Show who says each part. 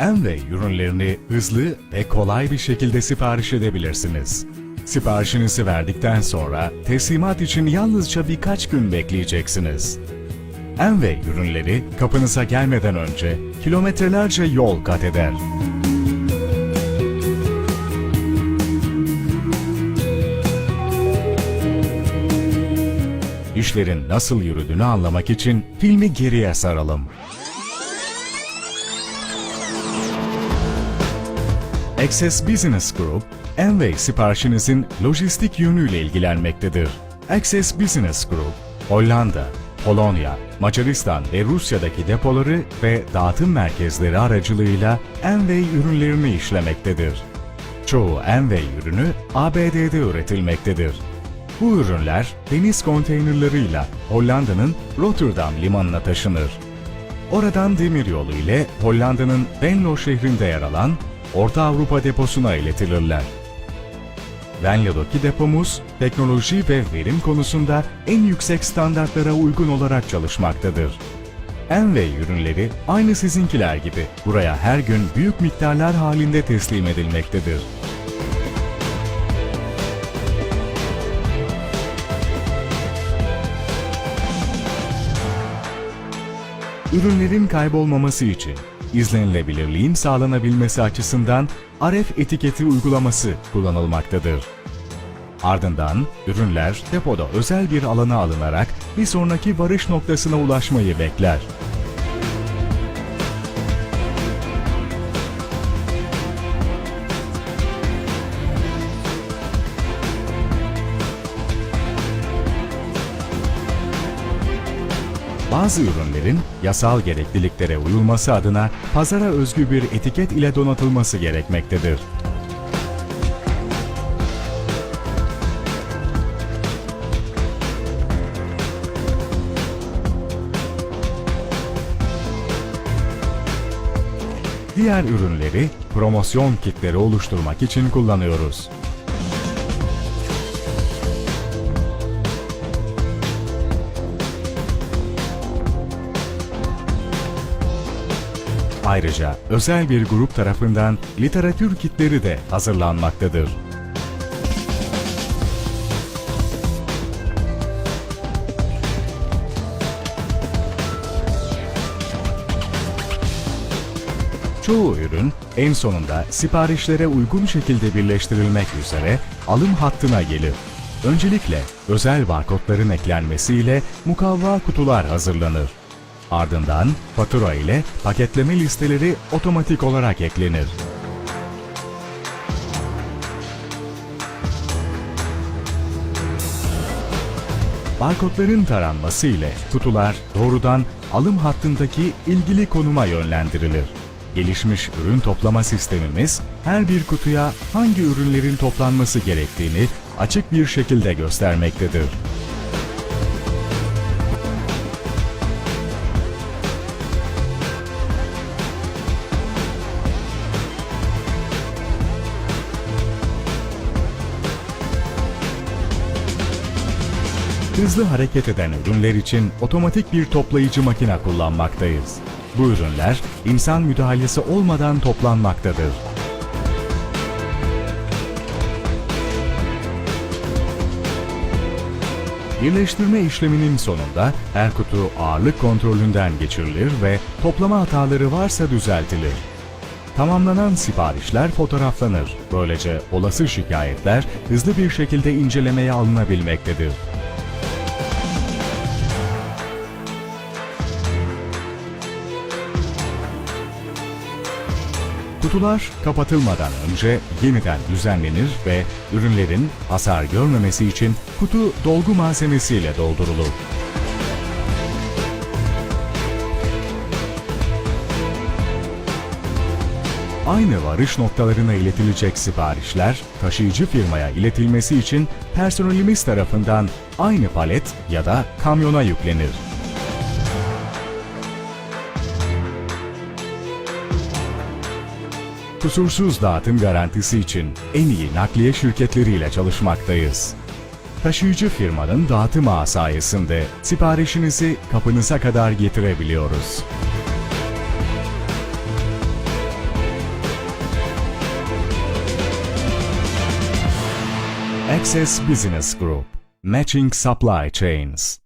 Speaker 1: Amway ürünlerini hızlı ve kolay bir şekilde sipariş edebilirsiniz. Siparişinizi verdikten sonra teslimat için yalnızca birkaç gün bekleyeceksiniz. Amway ürünleri kapınıza gelmeden önce kilometrelerce yol kat eder. İşlerin nasıl yürüdüğünü anlamak için filmi geriye saralım. Access Business Group, Amway siparişinizin lojistik yönüyle ilgilenmektedir. Access Business Group, Hollanda, Polonya, Macaristan ve Rusya'daki depoları ve dağıtım merkezleri aracılığıyla Amway ürünlerini işlemektedir. Çoğu Amway ürünü ABD'de üretilmektedir. Bu ürünler deniz konteynerlarıyla Hollanda'nın Rotterdam limanına taşınır. Oradan demiryolu ile Hollanda'nın Venlo şehrinde yer alan Orta Avrupa deposuna iletilirler. Venlo'daki depomuz teknoloji ve verim konusunda en yüksek standartlara uygun olarak çalışmaktadır. Envey ürünleri aynı sizinkiler gibi buraya her gün büyük miktarlar halinde teslim edilmektedir. Ürünlerin kaybolmaması için izlenilebilirliğin sağlanabilmesi açısından RF etiketi uygulaması kullanılmaktadır. Ardından ürünler depoda özel bir alana alınarak bir sonraki varış noktasına ulaşmayı bekler. Bazı ürünlerin yasal gerekliliklere uyulması adına pazara özgü bir etiket ile donatılması gerekmektedir. Diğer ürünleri promosyon kitleri oluşturmak için kullanıyoruz. Ayrıca özel bir grup tarafından literatür kitleri de hazırlanmaktadır. Çoğu ürün en sonunda siparişlere uygun şekilde birleştirilmek üzere alım hattına gelir. Öncelikle özel barkodların eklenmesiyle mukavva kutular hazırlanır. Ardından fatura ile paketleme listeleri otomatik olarak eklenir. Barkodların taranması ile kutular doğrudan alım hattındaki ilgili konuma yönlendirilir. Gelişmiş ürün toplama sistemimiz her bir kutuya hangi ürünlerin toplanması gerektiğini açık bir şekilde göstermektedir. Hızlı hareket eden ürünler için otomatik bir toplayıcı makine kullanmaktayız. Bu ürünler insan müdahalesi olmadan toplanmaktadır. Birleştirme işleminin sonunda her kutu ağırlık kontrolünden geçirilir ve toplama hataları varsa düzeltilir. Tamamlanan siparişler fotoğraflanır. Böylece olası şikayetler hızlı bir şekilde incelemeye alınabilmektedir. Kutular kapatılmadan önce yeniden düzenlenir ve ürünlerin hasar görmemesi için kutu dolgu malzemesiyle doldurulur. Aynı varış noktalarına iletilecek siparişler taşıyıcı firmaya iletilmesi için personelimiz tarafından aynı palet ya da kamyona yüklenir. kusursuz dağıtım garantisi için en iyi nakliye şirketleriyle çalışmaktayız. Taşıyıcı firmanın dağıtım ağı sayesinde siparişinizi kapınıza kadar getirebiliyoruz. Access Business Group Matching Supply Chains